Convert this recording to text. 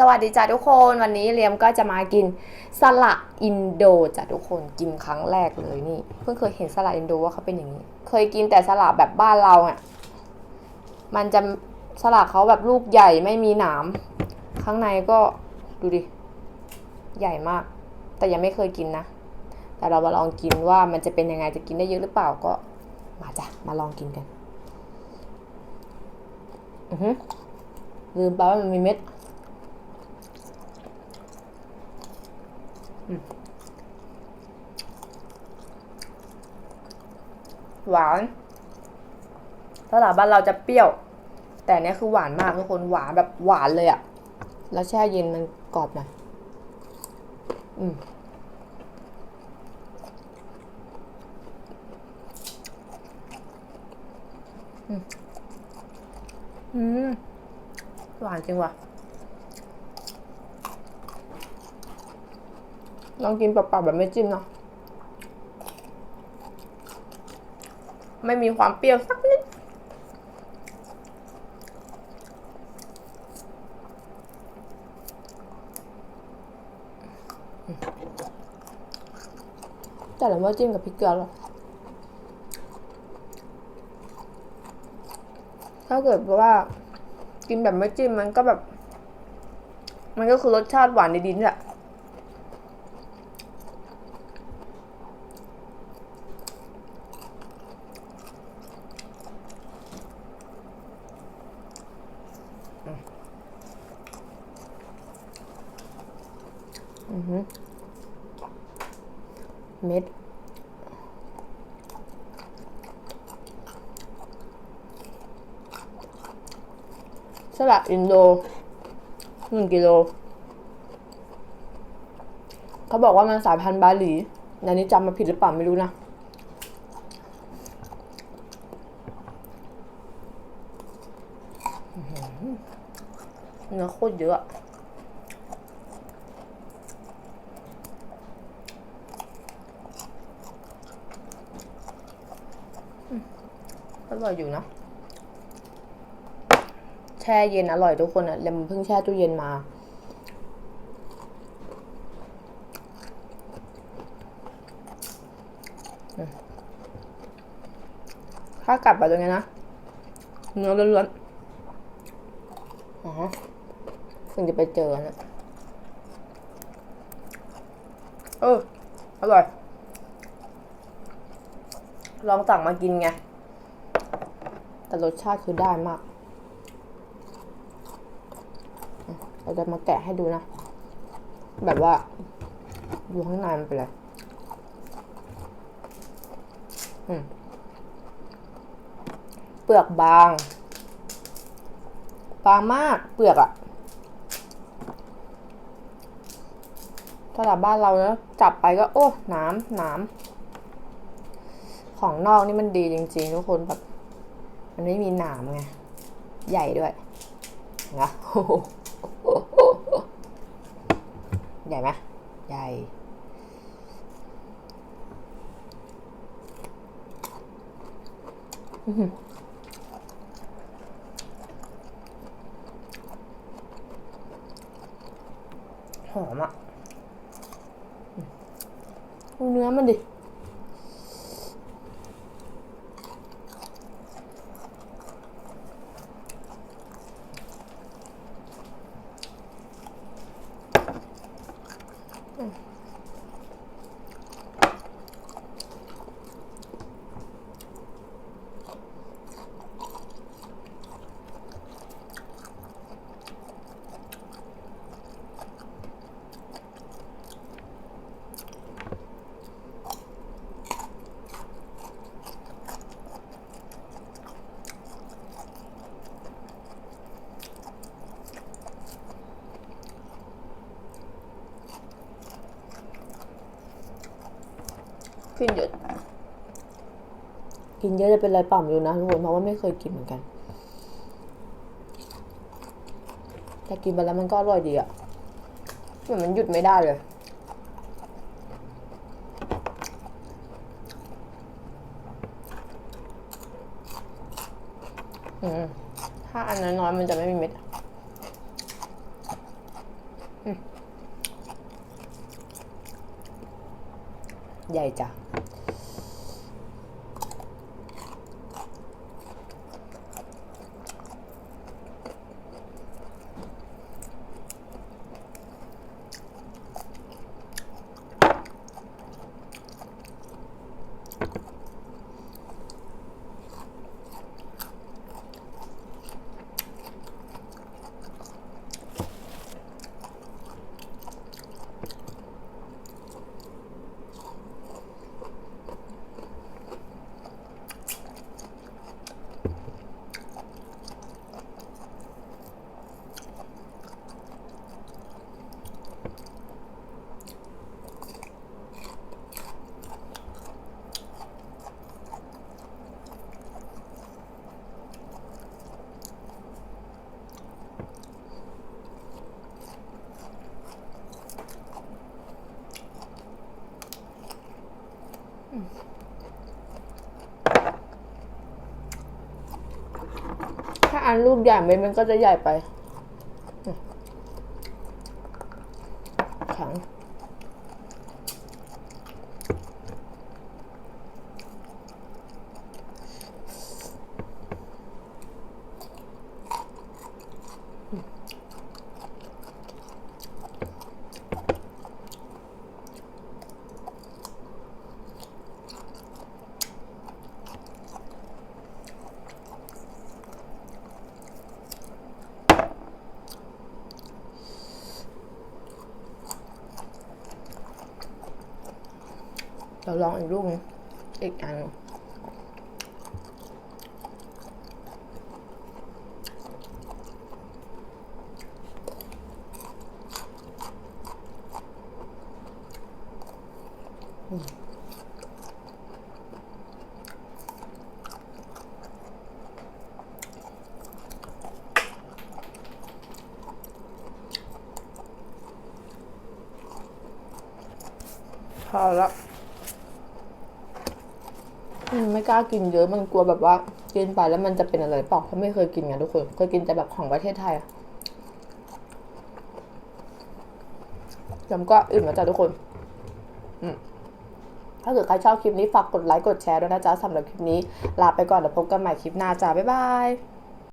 สวัสดีจ้าทุกคนวันนี้เลียมก็จะมากินสละอินโดจ้ะทุกคนกินครั้งแรกเลยนี่ เพิ่งเคยเห็นสละอินโดว่าเขาเป็นอย่างนี้ เคยกินแต่สละแบบบ้านเราอะมันจะสละเขาแบบลูกใหญ่ไม่มีหนามข้างในก็ดูดิ ใหญ่มาก แต่ยังไม่เคยกินนะ แต่เรามาลองกินว่ามันจะเป็นยังไงจะกินได้เยอะหรือเปล่าก็ มาจ้ะมาลองกินกัน อือหือลืมไปว่ามันมีเม็ด หวานถ้าหลาบ้านเราจะเปรี้ยว แต่เนี้ยคือหวานมากทุกคนหวานแบบหวานเลยอะแล้วแช่เย็นมันกรอบหน่อยอืมอืมอืมหวานจริงว่ะ ลองกินเปล่าๆแบบไม่จิ้มเนาะ ไม่มีความเปรี้ยวสักนิดแต่เราไม่จิ้มกับพริกเกลือหรอถ้าเกิดว่า กินแบบไม่จิ้มมันก็แบบ มันก็คือรสชาติหวานในดินแหละ เม็ด สลัดอินโดหนึ่งกิโล เขาบอกว่ามันสายพันธุ์บาหลีอันนี้จำมาผิดหรือเปล่าไม่รู้นะเนื้อโคตรเยอะ อร่อยอยู่นะ แช่เย็นอร่อยทุกคนอะ่ะเลมเพิ่งแช่ตู้เย็นมาถ้ากลับไปตรงนี้นะ เนื้อล้วนๆอ๋อเพิ่งจะไปเจอนะเออ อร่อย ลองสั่งมากินไง แต่รสชาติคือได้มาก เราจะมาแกะให้ดูนะ แบบว่าดูข้างในมันเป็นอะไรอืมเปลือกบาง บางมากเปลือกอะถ้าแบบบ้านเรานะจับไปก็โอ้หน้ำหน้ำของนอกนี่มันดีจริงๆ ทุกคนแบบ มันไม่มีหนามไง ใหญ่ด้วยนะใหญ่ไหมใหญ่ หอมอะดูเนื้อมันดิ กินเยอะ กินเยอะจะเป็นอะไรเปล่าไม่รู้นะทุกคนเพราะว่าไม่เคยกินเหมือนกัน แต่กินไปแล้วมันก็อร่อยดีอะเหมือนมันหยุดไม่ได้เลยอืมถ้าอันน้อยๆมันจะไม่มีเม็ดอืมใหญ่จ้ะ อันรูปใหญ่เม็ดมันก็จะใหญ่ไปแข็ง เราลองอีกลูกนึงอีกอันพอแล้ว ไม่กล้ากินเยอะมันกลัวแบบว่ากินไปแล้วมันจะเป็นอะไรปอกเพราะไม่เคยกินไงทุกคน เคยกินแต่แบบของประเทศไทยอะแล้วก็อิ่มาจ้ะทุกคน อืมถ้าเกิดใครชอบคลิปนี้ฝากกดไลค์กดแชร์ด้วยนะจ๊ะสำหรับคลิปนี้ ลาไปก่อนเดี๋ยวพบกันใหม่คลิปหน้าจ้าบ๊ายบาย